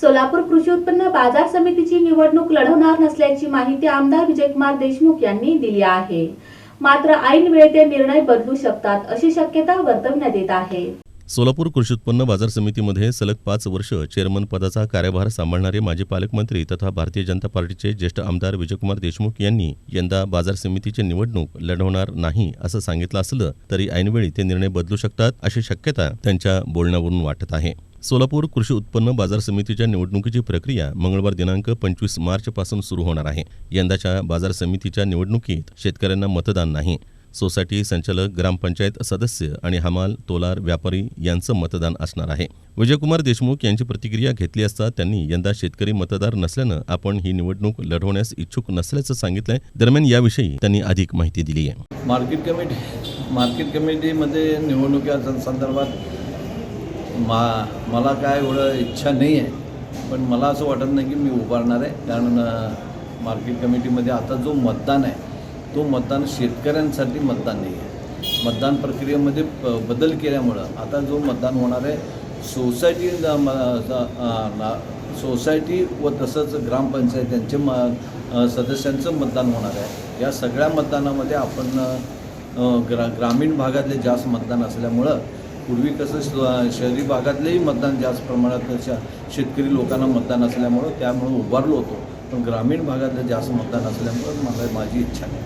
सोलापूर कृषी उत्पन्न बाजार समितीची निवडणूक लढवणार नसल्याची माहिती आमदार विजयकुमार देशमुख यांनी दिली आहे. मात्र ऐन वेळी ते निर्णय बदलू शकतात अशी शक्यता वर्तवण्यात येत आहे. सोलापूर कृषी उत्पन्न बाजार समितीमध्ये सलग पाच वर्ष चेअरमन पदाचा कार्यभार सांभाळणारे माजी पालकमंत्री तथा भारतीय जनता पार्टीचे ज्येष्ठ आमदार विजयकुमार देशमुख यांनी यंदा बाजार समितीची निवडणूक लढवणार नाही असं सांगितलं असलं तरी ऐनवेळी ते निर्णय बदलू शकतात अशी शक्यता त्यांच्या बोलण्यावरून वाटत आहे. सोलापूर कृषी उत्पन्न बाजार समितीच्या निवडणुकीची प्रक्रिया मंगळवार दिनांक पंचवीस मार्च पासून सुरू होणार आहे. यंदाच्या बाजार समितीच्या निवडणुकीत शेतकऱ्यांना मतदान नाही. सोसायटी संचालक ग्रामपंचायत सदस्य आणि हमाल तोलार व्यापारी यांचं मतदान असणार आहे. विजयकुमार देशमुख यांची प्रतिक्रिया घेतली असता त्यांनी यंदा शेतकरी मतदार नसल्यानं आपण ही निवडणूक लढवण्यास इच्छुक नसल्याचं सांगितलंय. दरम्यान याविषयी त्यांनी अधिक माहिती दिली आहे मार्केट कमिटी मार्केट कमिटीमध्ये निवडणुकीच्या संदर्भात मा मला काय एवढं इच्छा नाही आहे पण मला असं वाटत नाही की मी उभारणार आहे. कारण मार्केट कमिटीमध्ये आता जो मतदान आहे तो मतदान शेतकऱ्यांसाठी मतदान नाही आहे. मतदान प्रक्रियेमध्ये प बदल केल्यामुळं आता जो मतदान होणार आहे सोसायटी सोसायटी व तसंच ग्रामपंचायत यांचे म सदस्यांचं मतदान होणार आहे. या सगळ्या मतदानामध्ये आपण ग्रा ग्रामीण भागातले जास्त मतदान असल्यामुळं पूर्वी कसं श- शहरी भागातलेही मतदान जास्त प्रमाणात शेतकरी लोकांना मतदान असल्यामुळं त्यामुळं उभारलो होतो. पण ग्रामीण भागातलं जास्त मतदान असल्यामुळं मला माझी इच्छा नाही.